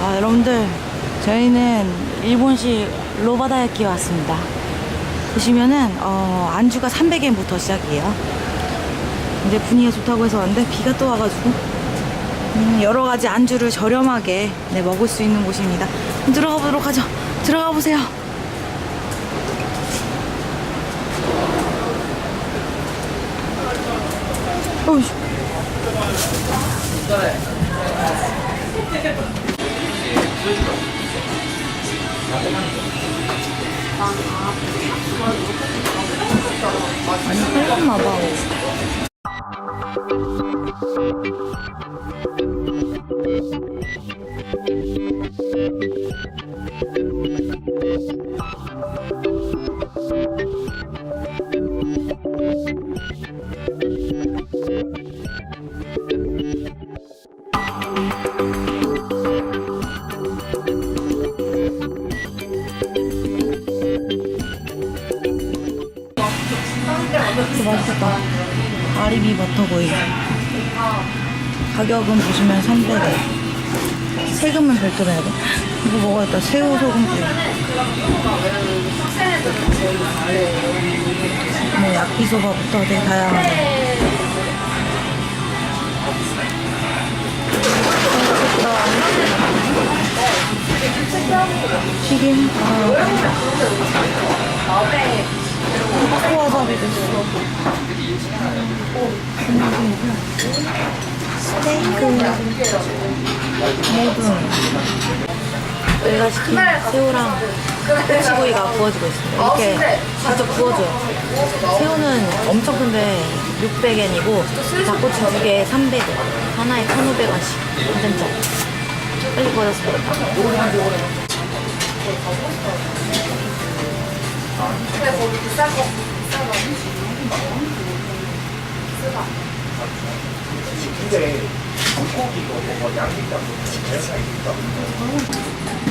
아, 여러분들, 저희는 일본식 로바다야끼 왔습니다. 보시면은, 어, 안주가 300엔부터 시작이에요. 근데 분위기가 좋다고 해서 왔는데, 비가 또 와가지고, 음, 여러 가지 안주를 저렴하게 네, 먹을 수 있는 곳입니다. 들어가 보도록 하죠. 들어가 보세요. 어이. 아니 빨랐나 봐. 아리비 버터구이. 가격은 보시면 300원. 세금은 별도로 해야 돼. 이거 먹어야겠다. 새우 소금구이. 뭐 야끼소바부터 되게 다양하네. 튀김? 아. 타코와사비도 있어. 스테이크 모든 저희가 시킨 새우랑 꼬치구이가 구워지고 있습니다. 이렇게 직접 구워줘요. 새우는 엄청 큰데 600엔이고 닭꼬치 두 개에 300원 하나에 1,500원씩 괜찮죠? 빨리 구워졌습니다.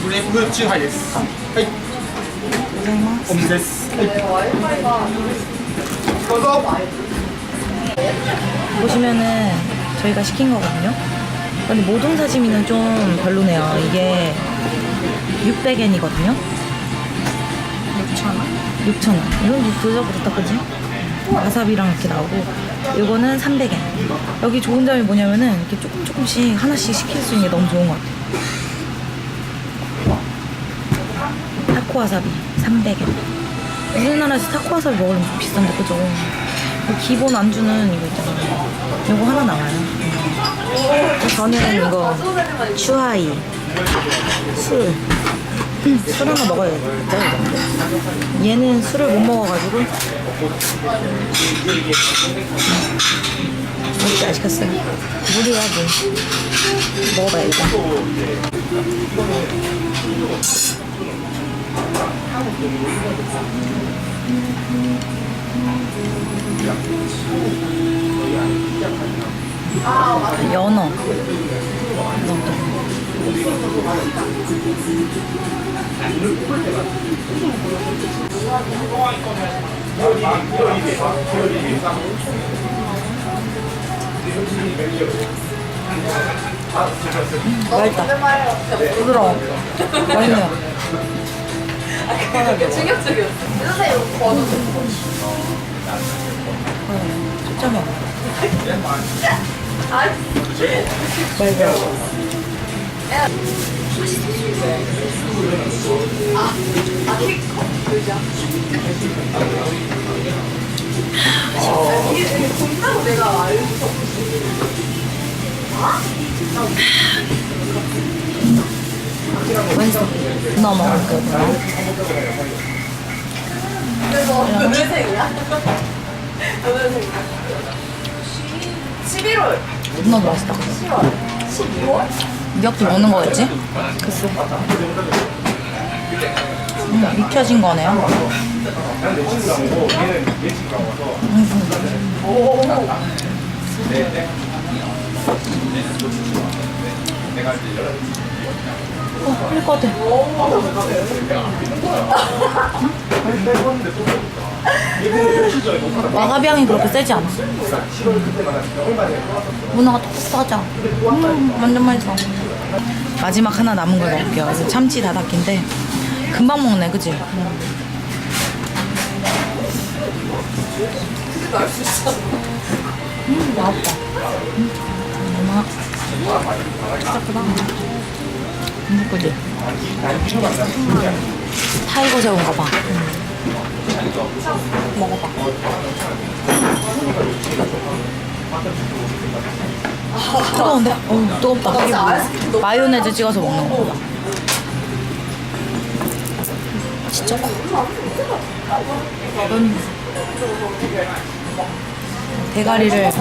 ブレームチューハイです。はい、 고생하셨습니다. お水です。どうぞ。 보시면은 저희가 시킨 거거든요. 근데 모동 사시미는 좀 별로네요. 이게 600엔이거든요. 6,000원? 6,000원. 이건 뭐 그저 그렇다 그지? 와사비랑 이렇게 나오고 이거는 300엔. 여기 좋은 점이 뭐냐면은 이렇게 조금 조금씩 하나씩 시킬 수 있는 게 너무 좋은 것 같아요. 타코 와사비 300엔. 우리나라에서 타코 와사비 먹으면 좀 비싼데 그죠? 그 기본 안주는 이거 있잖아요. 이거 하나 나와요. 음. 저는 이거 추하이 술. 음, 술 하나 먹어야겠다. 이거. 얘는 술을 못 먹어가지고 아직 안 시켰어요. 물이야 물. 먹어봐야겠다. 연어. 맛있다. 부드러워. 맛있네요. 충격적이었어. 선생님 번호 초점이. 아, 말고. 아, 킥커? 맛있어. 너 먹을 거구나. 그래서 연회생이야? 연회생이야? 11월, 너무 맛있다. 10월, 12월? 미역도 먹는 거였지? 글쎄. 음, 익혀진 거네요. 어, 흘릴 것 같아. 와사비 향이 그렇게 세지 않아. 문어가 톡톡하죠? 음, 완전 맛있어. 마지막 하나 남은 걸 먹을게요. 참치 다다키인데 금방 먹네, 있어. 음, 맛있다. 음. 진짜 크다. 음, 그지? 타이거 새우인가 봐. 먹어봐. 뜨거운데? 어 뜨겁다. 뭐야? 마요네즈 찍어서 먹는 거다. 진짜 커. 음. 대가리를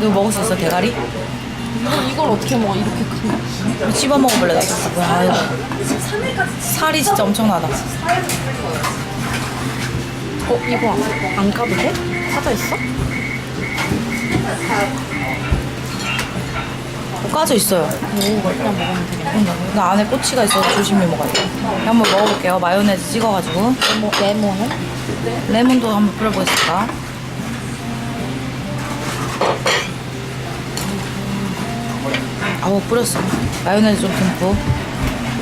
이거 먹을 수 있어 대가리? 이걸 어떻게 먹어 이렇게 큰 이거 씹어 먹어볼래 나 진짜 아유, 살이 진짜 엄청나다 어 이거 안 까도 돼? 사져 있어? 어, 까져 있어요. 오 일단 먹으면 되겠네 나, 나 안에 꼬치가 있어서 조심히 먹어야 돼. 한번 먹어볼게요. 마요네즈 찍어가지고. 레몬, 레몬은? 레몬도 한번 뿌려보겠습니다. 아우 뿌렸어 마요네즈 좀 듬뿍.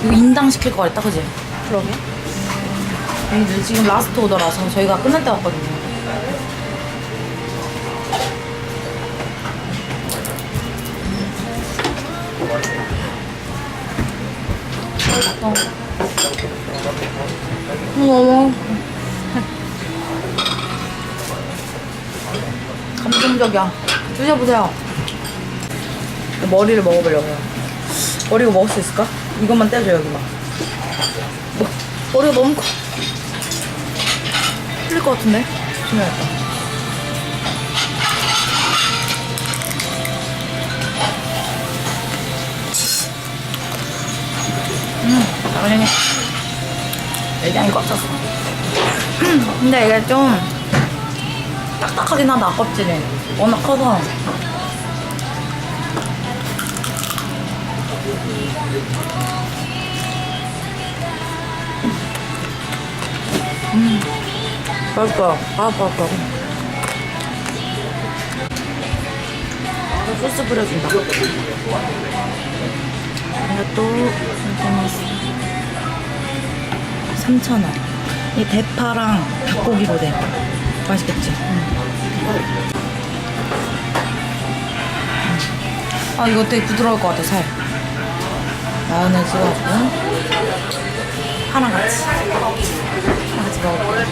이거 인당 시킬 거 같다 그지? 그러게. 근데 지금 라스트 오더라서 저희가 끝날 때 왔거든요. 어. 어머. 감동적이야. 드셔보세요. 머리를 먹어보려고요. 머리가 먹을 수 있을까? 이것만 떼줘 여기만. 뭐, 머리가 너무 커. 풀릴 것 같은데? 조심해야겠다. 음, 당연히 내장이 꽉 찼어. 근데 이게 좀 딱딱하긴 하다, 껍질이. 워낙 커서. 맛있어요. 아, 맛있어. 소스 뿌려준다. 이것도 3,000원. 이 대파랑 닭고기 보대. 맛있겠지? 아, 이거 되게 부드러울 것 같아, 살. 마요네즈 가지고. 하나 같이. 하나 같이 먹어볼게요.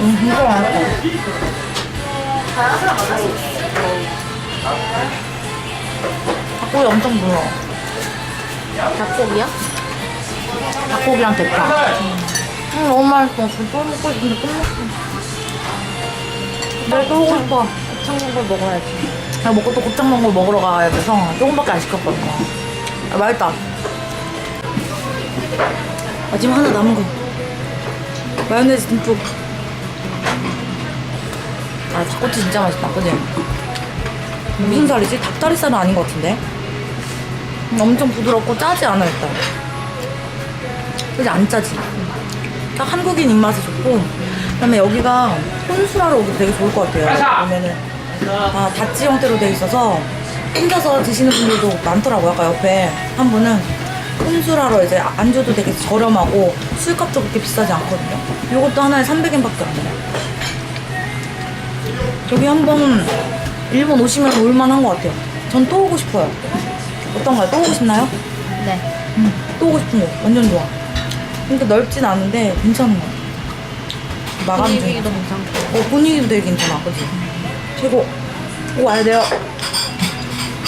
음, 진짜 맛있어. 닭고기 엄청 부러워. 닭고기야? 닭고기랑 대파. 음, 너무 맛있어. 또 먹고 싶은데 또 먹고. 내가 또 먹고 싶어. 곱창 걸 먹어야지 나 먹고 또 곱창 거 먹으러 가야 돼서 조금밖에 안 시켰거든요. 아, 맛있다. 마지막 하나 남은 거. 마요네즈 듬뿍. 아, 닭꼬치 진짜 맛있다. 그지? 무슨 살이지? 닭다리살은 아닌 것 같은데? 음, 엄청 부드럽고 짜지 않아, 일단. 그지? 안 짜지? 딱 한국인 입맛에 좋고. 그 다음에 여기가 혼술하러 오기 되게 좋을 것 같아요. 보면은. 다 다찌 형태로 돼 있어서 혼자서 드시는 분들도 많더라고요. 아까 옆에 한 분은 혼술하러 이제 안주도 되게 저렴하고 술값도 그렇게 비싸지 않거든요. 이것도 하나에 300엔밖에 안 돼요. 여기 한번 일본 오시면 올만한 것 같아요. 전 또 오고 싶어요. 어떤가요? 또 오고 싶나요? 네 응, 또 오고 싶은 거 완전 좋아. 그러니까 넓진 않은데 괜찮은 것 같아. 마감 중. 분위기도 괜찮고 어, 분위기도 되게 괜찮아, 그지? 최고. 꼭 와야 돼요.